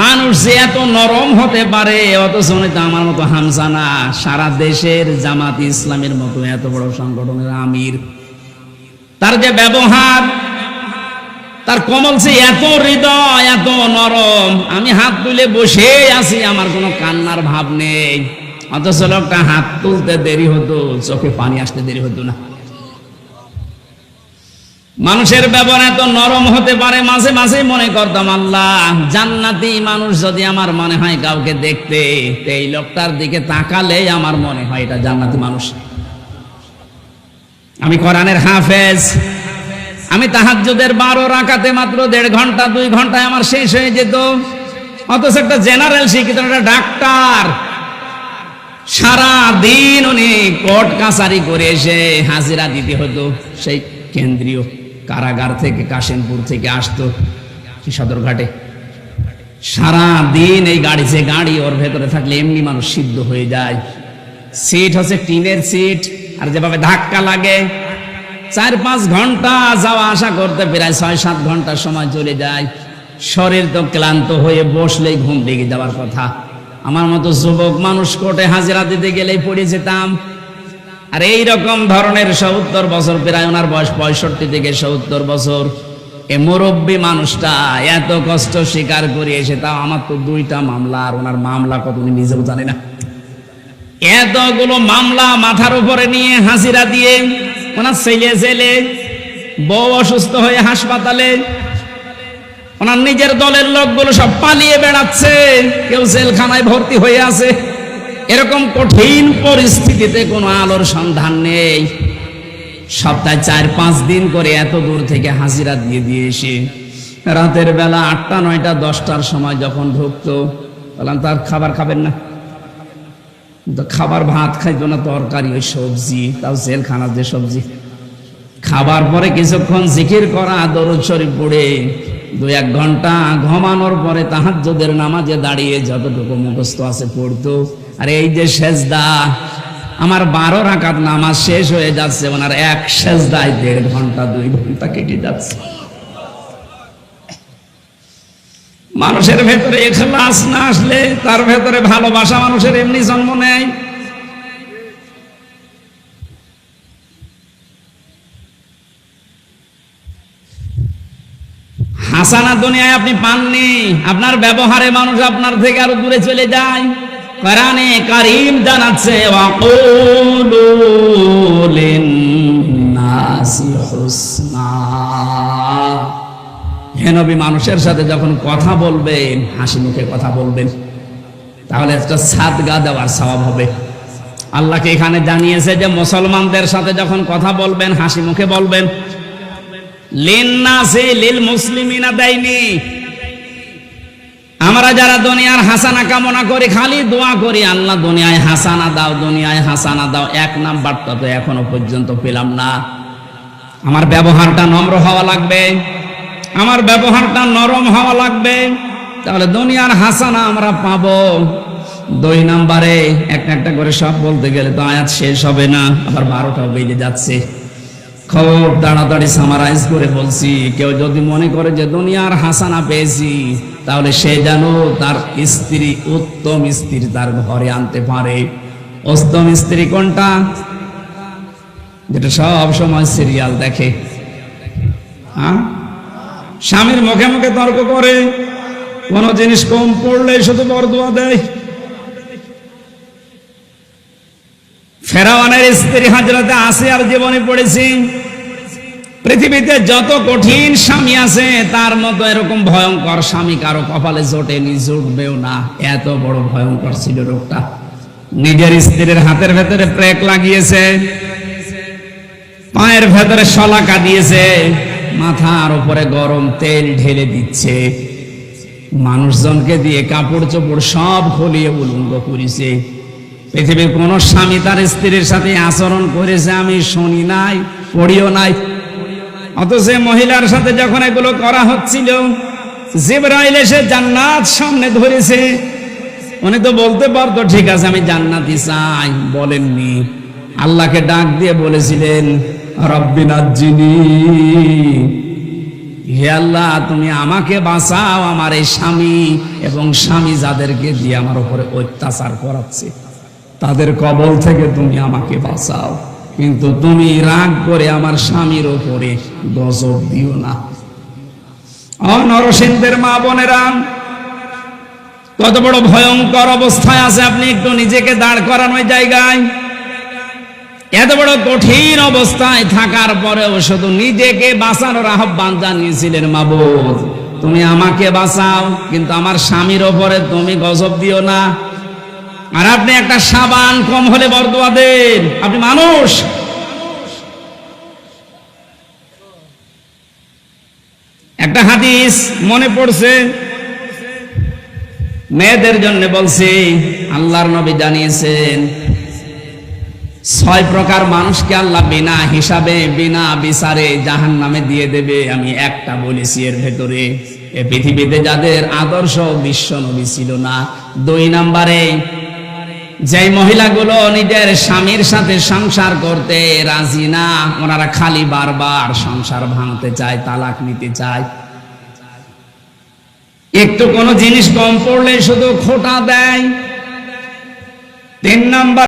মানুষ যে এত নরম হতে পারে, অথচ উনি তো আমার মতো হামসানা সারা দেশের জামাত ইসলামের মতো এত বড় সংগঠনের আমির। তার যে ব্যবহার, তার কমল সে এত হৃদয়, এত নরম, আমি হাত তুলে বসে আছি, আমার কোনো কান্নার ভাব নেই। অথচ লোকটা হাত তুলতে দেরি হতো, চোখে পানি আসতে দেরি হতো না। মানুষের ব্যবহার এত নরম হতে পারে, মাঝে মাঝে মনে করতাম, আল্লাহ, জান্নাতি মানুষ যদি আমার মনে হয় কাউকে দেখতে এই লোকটার দিকে তাকালে আমার মনে হয় এটা জান্নাতি মানুষ। আমি কোরআনের হাফেজ। আমি তাহাজ্জুদের বারো রাকাতে মাত্র দেড় ঘণ্টা, দুই ঘন্টায় আমার শেষ হয়ে যেত। অথচ একটা জেনারেল শিক্ষিত, একটা ডাক্তার সারা দিন উনি কোর্ট কাছারি করে এসে হাজিরা দিতে হতো, সেই কেন্দ্রীয় কারাগার থেকে কাশিমপুর থেকে আসতো কি সদরঘাটে সারা দিন এই গাড়ি যে গাড়ি, ওর ভেতরে থাকলে এমনি মানুষ সিদ্ধ হয়ে যায়। সিট হচ্ছে টিনের সিট, আর যেভাবে ধাক্কা লাগে, চার পাঁচ ঘণ্টা যাওয়া আসা করতে প্রায় ছয় সাত ঘণ্টার সময় চলে যায়। শরীর তো ক্লান্ত হয়ে বসলেই ঘুম লেগে যাওয়ার কথা। আমার মতো যুবক মানুষ কোর্টে হাজিরা দিতে গেলেই পড়ে যেতাম। আর এই রকম ধরনের সত্তর বছর, প্রায় ওনার বয়স পঁয়ষট্টি থেকে সত্তর বছর। এ মুরব্বী মানুষটা এত কষ্ট স্বীকার করে এসে, তাও আমার তো দুইটা মামলা, আর ওনার মামলা কত উনি নিজেও জানে না। এতগুলো মামলা মাথার উপরে নিয়ে হাসিরা দিয়ে ওনার ছেলে ছেলে, বউ অসুস্থ হয়ে হাসপাতালে, ওনার নিজের দলের লোকগুলো সব পালিয়ে বেড়াচ্ছে, কেউ জেলখানায় ভর্তি হয়ে আছে। এরকম কঠিন পরিস্থিতিতে কোনো আলোর সন্ধান নেই। সপ্তাহে চার, পাঁচ দিন করে এত দূর থেকে হাজিরা দিয়ে দিয়ে এসে রাতের বেলা আটটা, নয়টা, দশটার সময় যখন ঢুকতো, বললাম তার খাবার খাবেন না? খাবার ভাত খাইতো না, তরকারি, ওই সবজি, তাও জেলখানার যে সবজি। খাবার পরে কিছুক্ষণ জিকির করা, দরুদ শরীফ পড়ে, দু এক ঘণ্টা ঘুমানোর পরে তাহাজ্জুদের নামাজে দাঁড়িয়ে যতটুকু মুখস্থ আছে পড়তো। আর এই যে সেজদা, আমার বারো রাকাত নামাজ শেষ হয়ে যাচ্ছে, ওনার এক সেজদায় দেড় ঘণ্টা, দুই ঘণ্টা কেটে যাচ্ছে। মানুষের ভেতরে এখলাস না আসলে, তার ভেতরে ভালোবাসা মানুষের এমনি জন্ম নেয়। হাসানা দুনিয়ায় আপনি পাননি, আপনার ব্যবহারে মানুষ আপনার থেকে আরও দূরে চলে যায়। কোরআনে কারিম জানাচ্ছে, ওয়াকুলু লিন্নাসি হুসনা। হে নবী, মানুষের সাথে যখন কথা বলবেন, হাসি মুখে কথা বলবেন, তাহলে একটা সাদগা দেওয়ার স্বভাব হবে। আল্লাহকে এখানে জানিয়েছে যে, মুসলমানদের সাথে যখন কথা বলবেন, হাসি মুখে বলবেন, লিন্নাসি লিল মুসলিমিনা দেয়নি। আমরা যারা দুনিয়ার হাসানা কামনা করি, খালি দোয়া করি, আল্লাহ দুনিয়ায় হাসানা দাও, দুনিয়ায় হাসানা দাও, এক নাম্বারটা তো এখনও পর্যন্ত পেলাম না। আমার ব্যবহারটা নম্র হওয়া লাগবে। আমার ব্যবহারটা নরম হওয়া লাগবে। তাহলে দুনিয়ার হাসানা আমরা পাবো। দুই নাম্বারে একটা একটা করে সব বলতে গেলে তো আয়াত শেষ হবে না, আবার বারোটাও বেজে যাচ্ছে। খুব তাড়াতাড়ি সামারাইজ করে বলছি, কেউ যদি মনে করে যে দুনিয়ার হাসানা পেয়েছি, তাহলে সে যেন তার স্ত্রী, উত্তম স্ত্রী তার ঘরে আনতে পারে। উত্তম স্ত্রী কোনটা? যেটা সব সময় সিরিয়াল দেখে। হ্যাঁ? স্বামীর মুখে মুখে তর্ক করে, কোন জিনিস কম পড়লে শুধু বরদোয়া দেয়। ফেরাওয়ানের স্ত্রী হাজরাতে আসে আর জীবনে পড়েছি। পৃথিবীতে যত কঠিন স্বামী আছে, তার মতো এরকম ভয়ঙ্কর স্বামী কারও কপালে জোটেনি, জুটবেও না। এত বড় ভয়ঙ্কর ছিল রোগটা। নিজের স্ত্রীর হাতের ভেতরে প্রেক লাগিয়েছে, পায়ের ভেতরে শলাকা দিয়েছে, মাথার উপরে গরম তেল ঢেলে দিচ্ছে। মানুষজনকে দিয়ে কাপড় চোপড় সব খলিয়ে উলঙ্গ করেছে। পৃথিবীর কোন স্বামী তার স্ত্রীর সাথে আচরণ করেছে আমি শুনি নাই, পড়িও নাই। অথচ মহিলার সাথে যখন এগুলো করা হচ্ছিল, জিবরাইল এসে জান্নাত সামনে ধরেছে। উনি তো বলতে পারতো, ঠিক আছে, আমি জান্নাতি চাই। বলেননি। আল্লাহকে ডাক দিয়ে বলেছিলেন রব্বিনাজ্জিনী হে আল্লাহ, তুমি আমাকে বাঁচাও, আমার এই স্বামী এবং স্বামী যাদেরকে দিয়ে আমার উপরে অত্যাচার করাচ্ছে। তাদের কবল থেকে তুমি আমাকে বাঁচাও। কিন্তু তুমি রাগ করে আমার স্বামীর ওপরে গজব দিও না। নরসিংদের মা বোনেরা, কত বড় ভয়ঙ্কর অবস্থায় আছে, আপনি একটু নিজেকে দাঁড় করানো জায়গায়। এত বড় কঠিন অবস্থায় থাকার পরেও শুধু নিজেকে বাঁচানোর আহ্বান জানিয়েছিলেন মাবুদ তুমি আমাকে বাঁচাও, কিন্তু আমার স্বামীর ওপরে তুমি গজব দিও না। আর আপনি একটা সাবান কম হলে বরদোয়া দেন। আপনি মানুষ। একটা হাদিস মনে পড়ছে, মেয়েদের জন্য বলছি, আল্লাহর নবী জানিয়েছেন, ছয় প্রকার মানুষকে আল্লাহ বিনা হিসাবে, বিনা বিচারে জাহান নামে দিয়ে দেবে। আমি একটা বলেছি এর ভেতরে, এ পৃথিবীতে যাদের আদর্শ বিশ্ব নবী ছিল না। দুই নম্বরে যে মহিলাগুলো নিজের স্বামীর সাথে সংসার করতে রাজি না, ওনারা খালি বারবার সংসার ভাঙতে চায়, তালাক নিতে চায়। একটু কোনো জিনিস কম পড়লে শুধু খোটা দেয়। তিন নাম্বার